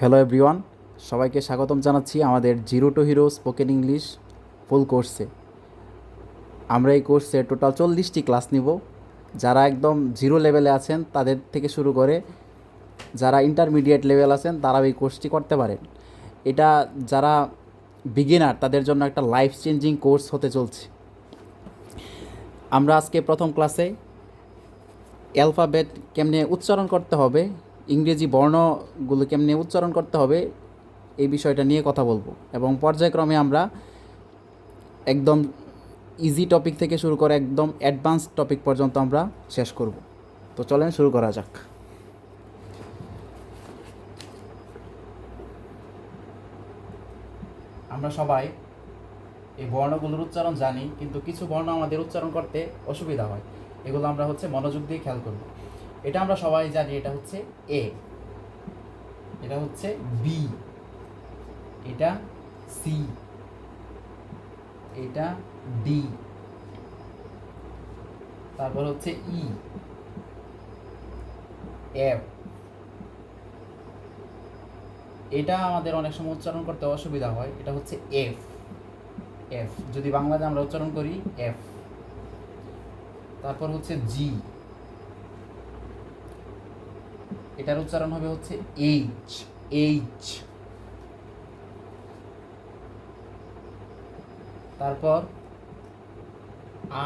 Hello everyone সবাইকে স্বাগতম জানাচ্ছি আমাদের zero to hero spoken English full কোর্সে আমরা এই কোর্সে টোটাল চল্লিশটি ক্লাস নিব। যারা একদম জিরো লেভেলে আছেন, তাদের থেকে শুরু করে যারা ইন্টারমিডিয়েট লেভেল আছেন, তারাও এই কোর্সটি করতে পারেন। এটা যারা বিগিনার তাদের জন্য একটা লাইফ চেঞ্জিং কোর্স হতে চলছে। আমরা আজকে প্রথম ক্লাসে অ্যালফাবেট কেমনে উচ্চারণ করতে হবে ইংরেজি বর্ণগুলো কেমনে উচ্চারণ করতে হবে এই বিষয়টা নিয়ে কথা বলব। এবং পর্যায়ক্রমে আমরা একদম ইজি টপিক থেকে শুরু করে একদম অ্যাডভান্স টপিক পর্যন্ত আমরা শেষ করব। তো চলেন শুরু করা যাক। আমরা সবাই এই বর্ণগুলোর উচ্চারণ জানি, কিন্তু কিছু বর্ণ আমাদের উচ্চারণ করতে অসুবিধা হয়। এগুলো আমরা হচ্ছে মনোযোগ দিয়ে খেয়াল করব। এটা আমরা সবাই জানি, এটা হচ্ছে এ এটা হচ্ছে বি এটা সি এটা ডি তারপর হচ্ছে ই এফ এটা আমাদের অনেক সময় উচ্চারণ করতে অসুবিধা হয়, এটা হচ্ছে এফ এফ যদি বাংলাতে আমরা উচ্চারণ করি এফ তারপর হচ্ছে জি এটার উচ্চারণ হবে হচ্ছে এইচ এইচ তারপর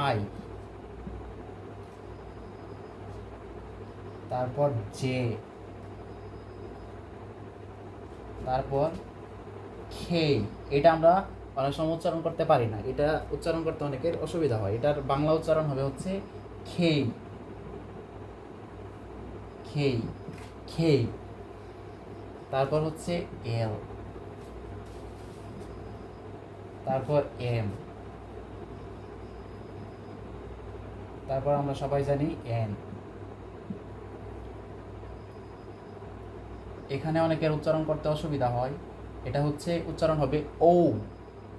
আই তারপর জে তারপর খে এটা আমরা অনেক সময় উচ্চারণ করতে পারি না। এটা উচ্চারণ করতে অনেকের অসুবিধা হয়। এটার বাংলা উচ্চারণ হবে হচ্ছে খেই খেই খেই তারপর হচ্ছে এল তারপর এম তারপর আমরা সবাই জানি এন এখানে অনেকের উচ্চারণ করতে অসুবিধা হয়। এটা হচ্ছে, উচ্চারণ হবে ও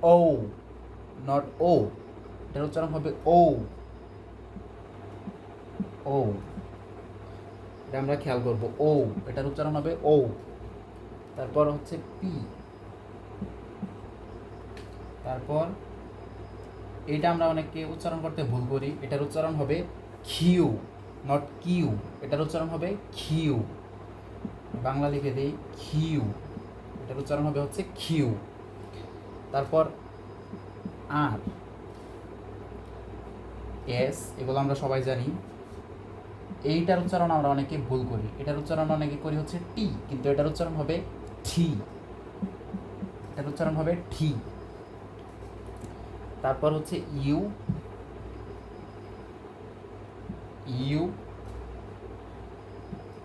ও নট ও এটার উচ্চারণ হবে ও ও এটা আমরা খেয়াল করব। ও এটার উচ্চারণ হবে ও তারপর হচ্ছে পি। তারপর এটা আমরা অনেককে উচ্চারণ করতে ভুল করি। এটার উচ্চারণ হবে খিউ নট কিউ। এটার উচ্চারণ হবে খিউ। বাংলা লিখে দিই, খিউ। এটার উচ্চারণ হবে হচ্ছে খিউ। তারপর আর, এস, এগুলো আমরা সবাই জানি। এইটার উচ্চারণ আমরা অনেকে ভুল করি। এটার উচ্চারণ অনেকে করি হচ্ছে টি কিন্তু এটার উচ্চারণ হবে ঠি এটার উচ্চারণ হবে ঠি তারপর হচ্ছে ইউ ইউ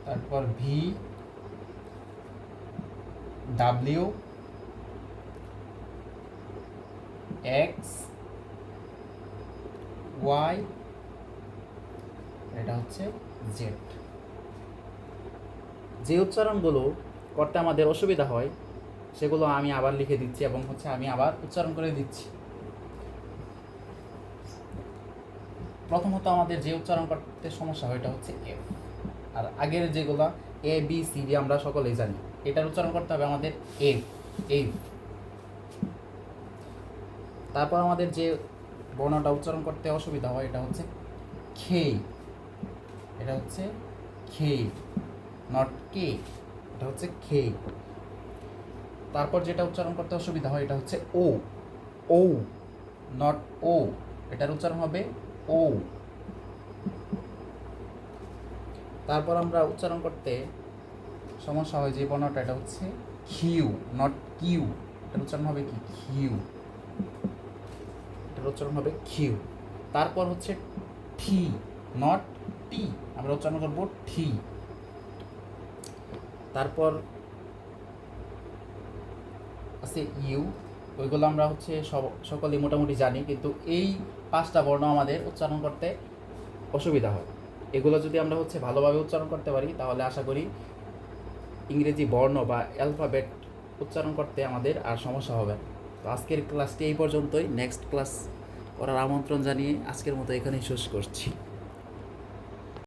তারপর ভি ডাব্লিউ এক্স ওয়াই এটা হচ্ছে জেড। যে উচ্চারণগুলো করতে আমাদের অসুবিধা হয়, সেগুলো আমি আবার লিখে দিচ্ছি এবং হচ্ছে আমি আবার উচ্চারণ করে দিচ্ছি। প্রথমত আমাদের যে উচ্চারণ করতে সমস্যা হয় এটা হচ্ছে এফ। আর আগের যেগুলো এ, বি, সি, ডি আমরা সকলেই জানি, এটার উচ্চারণ করতে হবে আমাদের এফ এফ। তারপর আমাদের যে বর্ণটা উচ্চারণ করতে অসুবিধা হয়, এটা হচ্ছে খে। এটা হচ্ছে খে নট কে এটা হচ্ছে খে তারপর যেটা উচ্চারণ করতে অসুবিধা হয়, এটা হচ্ছে ও। ও নট ও। এটার উচ্চারণ হবে ও। তারপর আমরা উচ্চারণ করতে সমস্যা হয় যে বর্ণটা এটা হচ্ছে কিউ নট কিউ। এটার উচ্চারণ হবে কি? কিউ এটার উচ্চারণ হবে কিউ তারপর হচ্ছে ঠি নট টি আমরা উচ্চারণ করব ঠি তারপর আছে ইউ ওইগুলো আমরা হচ্ছে সব, সকলেই মোটামুটি জানি, কিন্তু এই পাঁচটা বর্ণ আমাদের উচ্চারণ করতে অসুবিধা হয়। এগুলো যদি আমরা হচ্ছে ভালোভাবে উচ্চারণ করতে পারি, তাহলে আশা করি ইংরেজি বর্ণ বা অ্যালফাবেট উচ্চারণ করতে আমাদের আর সমস্যা হবে তো আজকের ক্লাসটি এই পর্যন্তই। নেক্সট ক্লাস করার আমন্ত্রণ জানিয়ে আজকের মতো এখানেই শেষ করছি।